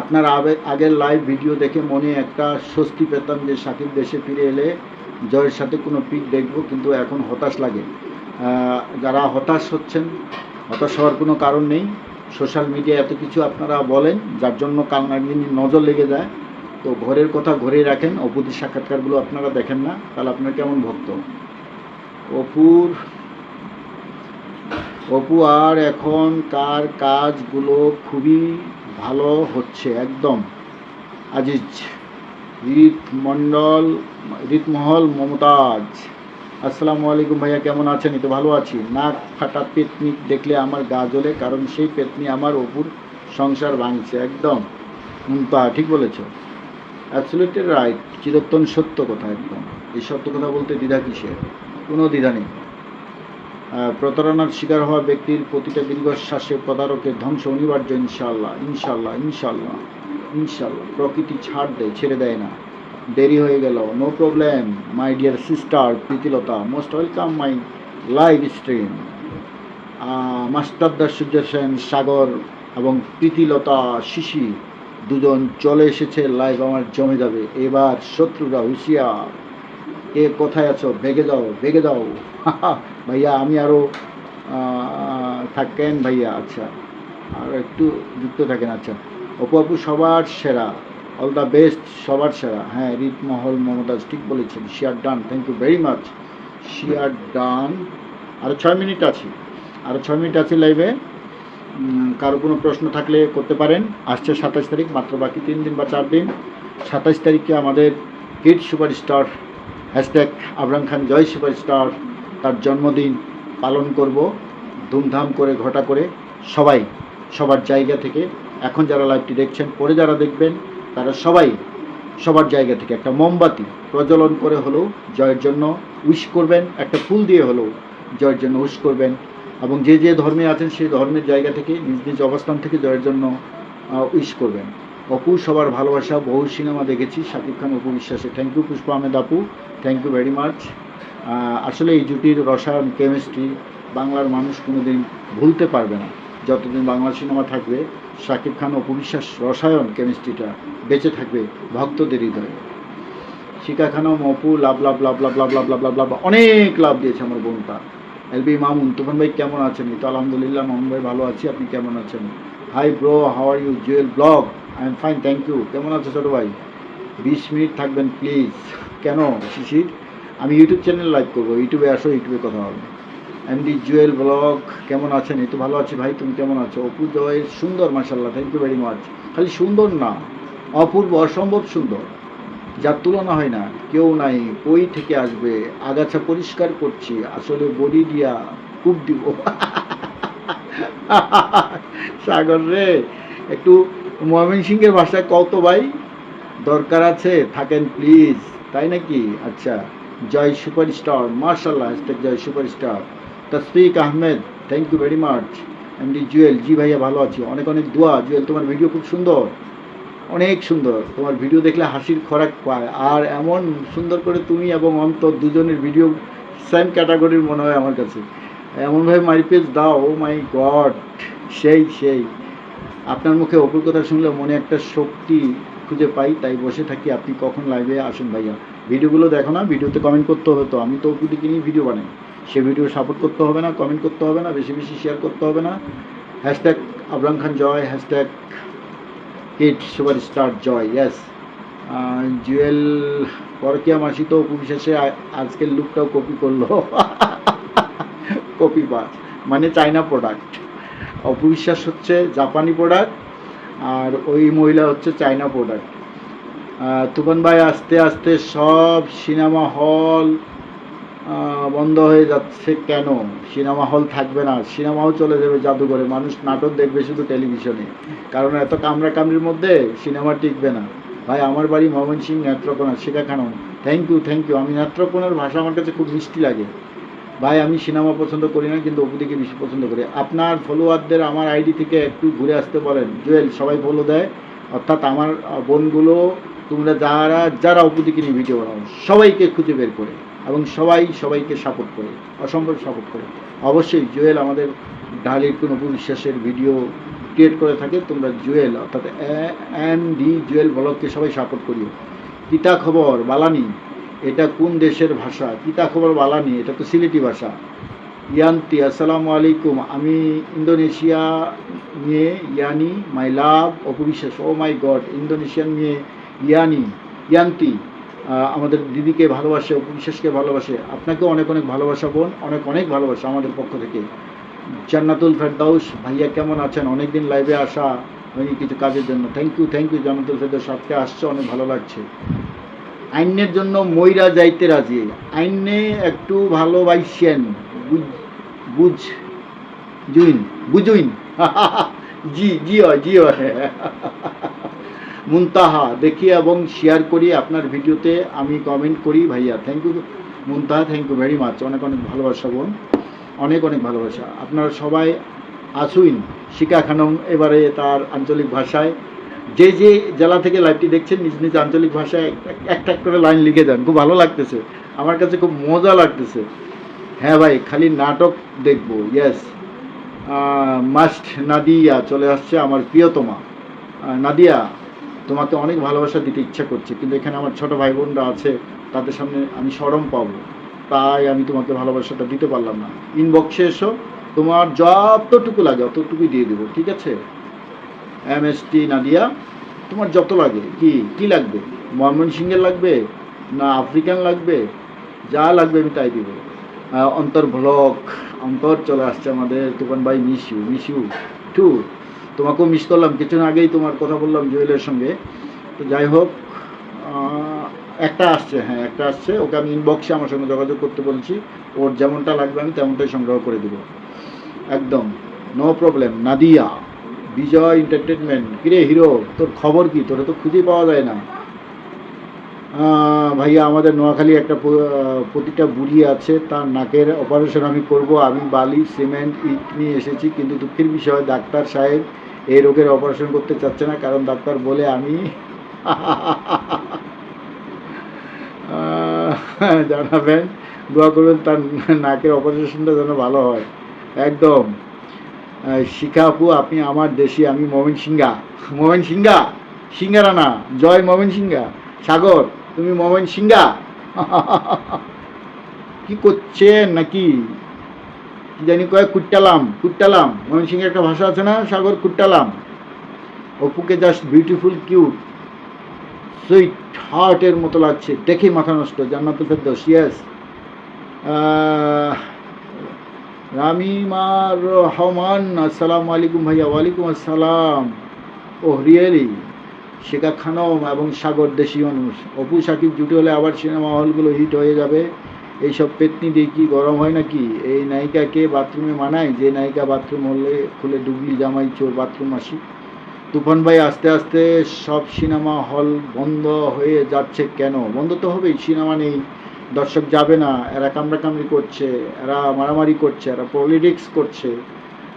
আপনার আগের live video দেখে মনে একটা স্বস্তি পেতাম যে সাকিব দেশে ফিরে এলে জয়ের সাথে কোনো পিক দেখব, কিন্তু এখন হতাশ লাগে। যারা হতাশ হচ্ছেন, হতাশ হওয়ার কোনো কারণ নেই। সোশ্যাল মিডিয়া এত কিছু আপনারা বলেন, যার জন্য কালনাগিনী নজর লেগে যায়। তো ঘরের কথা ঘরেই রাখেন, অপুদের সাক্ষাৎকারগুলো আপনারা দেখেন না। তাহলে আপনার কেমন ভক্ত? অপুর, অপু আর এখন কার কাজগুলো খুবই ভালো হচ্ছে, একদম। আজিজ রিত মণ্ডল রিতমহল মমতাজ। আসসালামু আলাইকুম ভাইয়া, কেমন আছেন? তো ভালো আছি। নাক ফাটা পেতনি দেখলে আমার গা জ্বলে, কারণ সেই পেতনি আমার অপুর সংসার ভাঙছে, একদম। মুমতা ঠিক বলেছ। অ্যাবসলিউটলি রাইট, চিরন্তন সত্য কথা, একদম। এই সত্য কথা বলতে দ্বিধা কিসের? কোনো দ্বিধা নেই। প্রতারণার শিকার হওয়া ব্যক্তির প্রতিটা দীর্ঘশ্বাসে প্রতারকের ধ্বংস অনিবার্য ইনশাল্লাহ ইনশাল্লাহ ইনশাল্লাহ ইনশাল্লাহ প্রকৃতি ছাড় দেয়, ছেড়ে দেয় না। দেরি হয়ে গেল। No problem my dear sister Pritilata most welcome my live stream মাস্টারদার Surya Sen, Sagar এবং প্রীতিলতা, শিশি, দুজন চলে এসেছে লাইভ আমার জমে যাবে। এবার শত্রুরা, হুঁশিয়ার। কে কোথায় আছো? ভেগে দাও ভেগে দাও ভাইয়া, আমি আরও থাকেন ভাইয়া আচ্ছা। আর একটু যুক্ত থাকেন আচ্ছা। অপু আপু সবার সেরা। অল দ্য বেস্ট সবার সেরা। হ্যাঁ রিতমহল মমতাজ ঠিক বলেছেন। Share done thank you very much share done আরও ছয় মিনিট আছে। আরও ছয় মিনিট আছে লাইভে কারও কোনো প্রশ্ন থাকলে করতে পারেন। আসছে সাতাশ তারিখ, মাত্র বাকি তিন দিন বা চার দিন। সাতাশ তারিখে আমাদের kid superstar hashtag Abram Khan Joy superstar তার জন্মদিন পালন করব, ধুমধাম করে, ঘটা করে সবাই, সবার জায়গা থেকে। এখন যারা লাইভটি দেখছেন, পরে যারা দেখবেন, তারা সবাই সবার জায়গা থেকে একটা মোমবাতি প্রজ্বলন করে হলেও জয়ের জন্য উইশ করবেন, একটা ফুল দিয়ে হলেও জয়ের জন্য উইশ করবেন। এবং যে যে ধর্মে আছেন, সেই ধর্মের জায়গা থেকে, নিজ নিজ অবস্থান থেকে জয়ের জন্য উইশ করবেন। অপু, সবার ভালোবাসা, বহু সিনেমা দেখেছি, শাকিব খান, অপু বিশ্বাসে থ্যাংক ইউ পুষ্পা, আহমেদ আপু। থ্যাংক ইউ ভেরি মাচ আসলে এই জুটির রসায়ন কেমিস্ট্রি বাংলার মানুষ কোনোদিন ভুলতে পারবে না। যতদিন বাংলা সিনেমা থাকবে, শাকিব খান ও বিশ্বাস রসায়ন কেমিস্ট্রিটা বেঁচে থাকবে ভক্তদের হৃদয়ে। শিকা খানম অপু লাভ লাভ লাভ লাভ লাভ লাভ লাভ লাভ লাভ অনেক লাভ দিয়েছে আমার বোনটা। এলবি মামুন, তুফান ভাই কেমন আছেন? তো আলহামদুলিল্লাহ মামুন ভাই ভালো আছি, আপনি কেমন আছেন? Hi bro, how are you? Jewel blog, I am fine, thank you. কেমন আছো ছোটো ভাই? বিশ মিনিট থাকবেন, প্লিজ। কেন? শিশির? আমি ইউটিউব চ্যানেল লাইভ করব ইউটিউবে আসো ইউটিউবে কথা হবে। এমডি জুয়েল ব্লগ কেমন আছেন? এই তো ভালো আছি ভাই, তুমি কেমন আছো? অপু জয় সুন্দর মাসাল্লাহ থ্যাংক ইউ ভেরি মাচ খালি সুন্দর না, অপূর্ব, অসম্ভব সুন্দর। যার তুলনা হয় না, কেউ নাই কই থেকে আসবে। আগাছা পরিষ্কার করছি, আসলে বডি দিয়া খুব দিব। সাগর রে, একটু ময়মন সিংহের ভাষায় কত ভাই, দরকার আছে, থাকেন প্লিজ তাই নাকি? আচ্ছা। জয় সুপারস্টার মার্শাল্লাহ hashtag Joy superstar. Tasfiq Ahmed thank you very much MD Jewel, জি ভাইয়া ভালো আছি। অনেক অনেক দোয়া। জুয়েল, তোমার ভিডিও খুব সুন্দর। অনেক সুন্দর। তোমার ভিডিও দেখলে হাসির খোরাক পায়। আর এমন সুন্দর করে তুমি এবং অন্তর দুজনের ভিডিও সেম ক্যাটাগরির মনে হয় আমার কাছে। এমনভাবে মাই পেজ দাও ও মাই গড সেই সেই। আপনার মুখে অপুর কথা শুনলে মনে একটা শক্তি খুঁজে পাই, তাই বসে থাকি। আপনি কখন লাইভে আসুন ভাইয়া? ভিডিওগুলো দেখো না, ভিডিওতে কমেন্ট করতে হবে তো। আমি তো অপুদিকে নিয়ে ভিডিও বানাই। সে ভিডিও সাপোর্ট করতে হবে না কমেন্ট করতে হবে না, বেশি বেশি শেয়ার করতে হবে না। Hashtag Abram Khan Joy hashtag kid super star Joy yes Jewel পরকিয়া মাসি তো উপবিশেষে আজকের লুকটাও কপি করল। কপি বাস মানে চাইনা প্রোডাক্ট অপবিশ্বাস হচ্ছে জাপানি প্রোডাক্ট আর ওই মহিলা হচ্ছে চাইনা প্রোডাক্ট তুফান ভাই আস্তে আস্তে সব সিনেমা হল বন্ধ হয়ে যাচ্ছে কেন? সিনেমা হল থাকবে না, সিনেমাও চলে যাবে জাদুঘরে। মানুষ নাটক দেখবে শুধু টেলিভিশনে। কারণ এত কামড়া কামড়ির মধ্যে সিনেমা টিকবে না। ভাই, আমার বাড়ি ময়মনসিং নেত্রকোনা শেখা থ্যাংক ইউ থ্যাংক ইউ আমি নেত্রকোনার ভাষা আমার কাছে খুব মিষ্টি লাগে। ভাই, আমি সিনেমা পছন্দ করি না, কিন্তু অপুদিকে বেশি পছন্দ করি। আপনার ফলোয়ারদের আমার আইডি থেকে একটু ঘুরে আসতে বলেন। জুয়েল, সবাই ফলো দেয়। অর্থাৎ আমার বোনগুলো তোমরা যারা যারা অপুদিকে নিয়ে ভিডিও বানাও, সবাইকে খুঁজে বের করে এবং সবাই সবাইকে সাপোর্ট করে, অসম্ভব সাপোর্ট করে। অবশ্যই জুয়েল আমাদের ঢালির কোনো বিশ্বাসের ভিডিও ক্রিয়েট করে থাকে, তোমরা জুয়েল, অর্থাৎ এম ডি জুয়েল ব্লগকে সবাই সাপোর্ট করিও। কিতা খবর, বালানি, এটা কোন দেশের ভাষা? কিতা খবর, বালানি, এটা তো সিলেটি ভাষা। ইয়ান্তি, আসসালামু আলাইকুম, আমি ইন্দোনেশিয়া নিয়ে, ইয়ানি, মাই লাভ, অপবিশ্বাস, ও মাই গড, ইন্দোনেশিয়ান নিয়ে ইয়ানি, ইয়ান্তি আমাদের দিদিকে ভালোবাসে অপবিশ্বাসকে ভালোবাসে। আপনাকেও অনেক অনেক ভালোবাসা বোন, অনেক অনেক ভালোবাসা আমাদের পক্ষ থেকে। জান্নাতুল ফেরদাউস, ভাইয়া কেমন আছেন? অনেকদিন লাইভে আসা হয়নি কিছু কাজের জন্য। Thank you thank you Jannatul Ferdous, আজকে আসছে, অনেক ভালো লাগছে। আইনের জন্য ময়রা যাইতে রাজি। আইনে একটু ভালোবাসেন, বুঝ বুঝ, জুইন, বুঝুইন। জি জি হয় জি হয়। মুনতাহা দেখি এবং শেয়ার করি আপনার ভিডিওতে আমি কমেন্ট করি ভাইয়া। Thank you Muntaha thank you very much অনেক অনেক ভালোবাসা বোন। অনেক অনেক ভালোবাসা। আপনারা সবাই আসুইন শিকা খানম এবারে তার আঞ্চলিক ভাষায়। যে যে জেলা থেকে লাইভটি দেখছেন, নিজ নিজ আঞ্চলিক ভাষায় একটা করে লাইন লিখে দেন। খুব ভালো লাগতেছে। আমার কাছে খুব মজা লাগতেছে। হ্যাঁ ভাই, খালি নাটক দেখব। ইয়েস মাস্ট নাদিয়া চলে আসছে আমার প্রিয়তমা। নাদিয়া তোমাকে অনেক ভালোবাসা দিতে ইচ্ছা করছে, কিন্তু এখানে আমার ছোট ভাই বোনরা আছে, তাদের সামনে আমি সরম পাবো। তাই আমি তোমাকে ভালোবাসাটা দিতে পারলাম না। ইনবক্সে এসো, তোমার যতটুকু লাগে অতটুকুই দিয়ে দেবো, ঠিক আছে? এম এস টি নাদিয়া, তোমার যত লাগে, কি কি লাগবে? ময়মন সিংহের লাগবে, না আফ্রিকান লাগবে? যা লাগবে আমি তাই দিব। অন্তর ব্লক, অন্তর চলে আসছে আমাদের, তুফান ভাই miss you miss you too তোমাকেও মিস করলাম। কিছুদিন আগেই তোমার কথা বললাম জুয়েলের সঙ্গে। তো যাই হোক একটা আসছে হ্যাঁ একটা আসছে। ওকে আমি ইনবক্সে আমার সঙ্গে যোগাযোগ করতে বলছি। ওর যেমনটা লাগবে আমি তেমনটাই সংগ্রহ করে দেবো। একদম no problem Nadia, Bijoy entertainment কিরে হিরো তোর খবর কি? তোরে তো খুঁজেই পাওয়া যায় না। ভাইয়া, আমাদের নোয়াখালী একটা প্রতিটা বুড়ি আছে। তার নাকের অপারেশন আমি করব। আমি বালি সিমেন্ট ইট নিয়ে এসেছি। কিন্তু দুঃখের বিষয়, ডাক্তার সাহেব এই রোগের অপারেশন করতে চাচ্ছে না, কারণ ডাক্তার বলে আমি। জানাবেন, দোয়া করবেন তার নাকের অপারেশনটা যেন ভালো হয়। একদম। শিখা আপু, আপনি আমার দেশি, আমি মোমেন সিংহা। মোমেন সিংহা? সিঙ্গারা না জয় মোমেন সিংহা। সাগর, তুমি মোমেন সিংহা? কি করছেন নাকি? জানি কয় কুট্টালাম কুট্টালাম। মোমেন সিংহের একটা ভাষা আছে না? সাগর কুট্টালাম। অপুকে জাস্ট বিউটিফুল কিউট সুইট হার্টের মতো লাগছে। দেখে মাথা নষ্ট, জান্নাতুল ফেরদৌস ইয়েস রামিমা রহমান, আসসালামু আলাইকুম ভাইয়া, ওয়ালাইকুম আসসালাম। ও রিয়েলি শেখা খানম এবং সাগর দেশি মানুষ। অপু, সাকিব জুটি হলে আবার সিনেমা হলগুলো হিট হয়ে যাবে। এইসব পেতনি দিয়ে কি গরম হয় নাকি? এই নায়িকাকে বাথরুমে মানায়? যে নায়িকা বাথরুম হলে, খুলে ডুবলি জামাই চোর বাথরুম আসি। তুফান ভাই, আস্তে আস্তে সব সিনেমা হল বন্ধ হয়ে যাচ্ছে কেন? বন্ধ তো হবেই, সিনেমা নেই। দর্শক যাবে না, এরা কামড়াকামড়ি করছে, এরা মারামারি করছে, এরা পলিটিক্স করছে।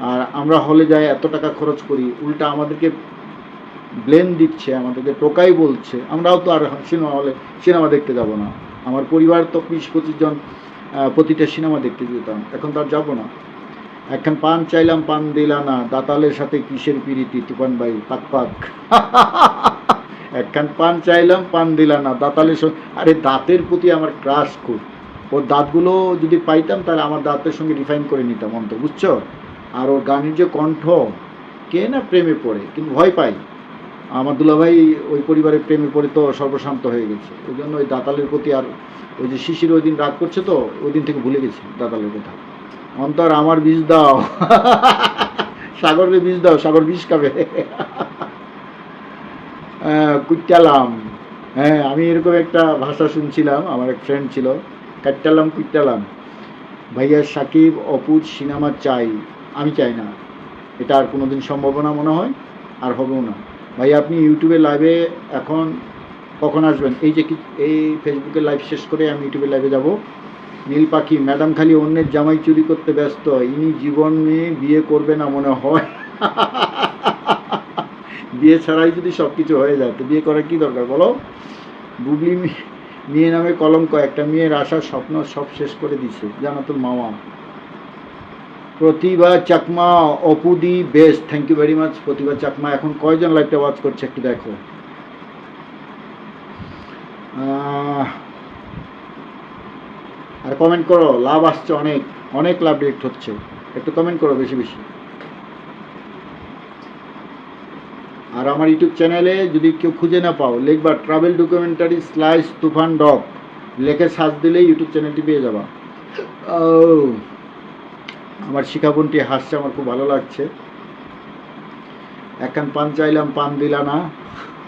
আর আমরা হলে যাই, এত টাকা খরচ করি, উল্টা আমাদেরকে ব্লেম দিচ্ছে, আমাদেরকে টোকাই বলছে। আমরাও তো আর সিনেমা হলে, সিনেমা দেখতে যাব না। আমার পরিবার তো বিশ পঁচিশ জন প্রতিটা সিনেমা দেখতে যেতাম। এখন তো আর যাব না। একখান পান চাইলাম, পান দিলা না। দাতালের সাথে কিসের পিরিতি, তুফান ভাই? পাক পাক। একখান পান চাইলাম, পান দিলা না। দাতালের সঙ্গে আরে, দাঁতের প্রতি আমার ক্রাশ খুব। ওর দাঁতগুলো যদি পাইতাম, তাহলে আমার দাঁতের সঙ্গে রিফাইন করে নিতাম অন্ত বুঝছ? আর ওর গানের যে কণ্ঠ, কে না প্রেমে পড়ে, কিন্তু ভয় পাই। আমার দুলাভাই ওই পরিবারের প্রেমে পড়ে তো সর্বশান্ত হয়ে গেছে। ওই জন্য ওই দাতালের প্রতি আর ওই যে শিশির ওই দিন রাগ করছে তো, ওই দিন থেকে ভুলে গেছি দাতালের কথা। অন্তর আমার বীজ দাও। সাগরের বীজ দাও, সাগর বিষ খাবে। কুইটালাম হ্যাঁ আমি এরকম একটা ভাষা শুনছিলাম, আমার এক ফ্রেন্ড ছিল, কাট্টালাম কুইটালাম ভাইয়া সাকিব অপুর সিনেমা চাই, আমি চাই না। এটা আর কোনোদিন সম্ভাবনা মনে হয়, আর হবেও না। ভাই, আপনি ইউটিউবে লাইভে এখন কখন আসবেন? এই যে কি এই ফেসবুকে লাইভ শেষ করে আমি ইউটিউবে লাইভে যাব। নীল পাখি ম্যাডাম খালি অন্যের জামাই চুরি করতে ব্যস্ত। ইনি জীবন বিয়ে করবে না মনে হয়। বিয়ে ছাড়াই যদি সব কিছু হয়ে যায়, তো বিয়ে করার কি দরকার বলো? বুবলি মেয়ে নামে কলঙ্ক, একটা মেয়ের আশা স্বপ্ন সব শেষ করে দিছে জানো তোর মামা। Protiva Chakma, অপুদি best thank you very much Protiva Chakma. এখন কয়জন লাইভটা ওয়াচ করছে একটু দেখো। আর কমেন্ট করো, লাভ আসছে অনেক অনেক লাভ ডিরেক্ট হচ্ছে। একটু কমেন্ট করো বেশি বেশি। আর আমার ইউটিউব চ্যানেলে যদি কেউ খুঁজে না পাও, লিখবা travel documentary slice Tufan dog লেখে সার্চ দিলেই ইউটিউব চ্যানেলটি পেয়ে যাবা। ও আমার শিখাবোনটি হাসছে, আমার খুব ভালো লাগছে। একখান পান চাইলাম, পান দিলা না।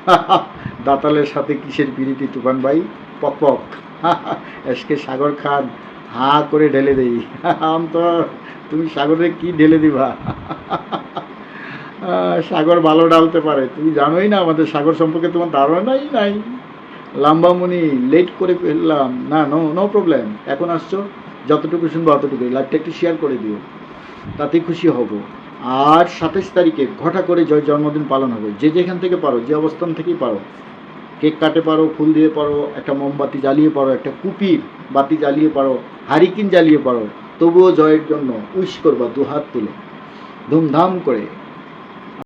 দাতালের সাথে কিসের বিরিতি, তুফান ভাই? পক পক। এসকে সাগর খান, হা করে ঢেলে দেই। তো তুমি সাগরে কি ঢেলে দিবা? সাগর ভালো ডালতে পারে। তুমি জানোই না, আমাদের সাগর সম্পর্কে তোমার ধারণাই নাই। লাম্বামুনি লেট করে ফেললাম। না নো নো প্রবলেম এখন আসছো? যতটুকু শুনব অতটুকুই। লাইভটা একটু শেয়ার করে দিও। তাতে খুশি হব। আর সাতাশ তারিখে ঘটা করে জয় জন্মদিন পালন হবে। যে যেখান থেকে পারো, যে অবস্থান থেকেই পারো। কেক কাটে পারো, ফুল দিয়ে পারো, একটা মোমবাতি জ্বালিয়ে পারো, একটা কুপির বাতি জ্বালিয়ে পারো, হারিকিন জ্বালিয়ে পারো, তবুও জয়ের জন্য উইশ করবা দু হাত তুলে। ধুমধাম করে।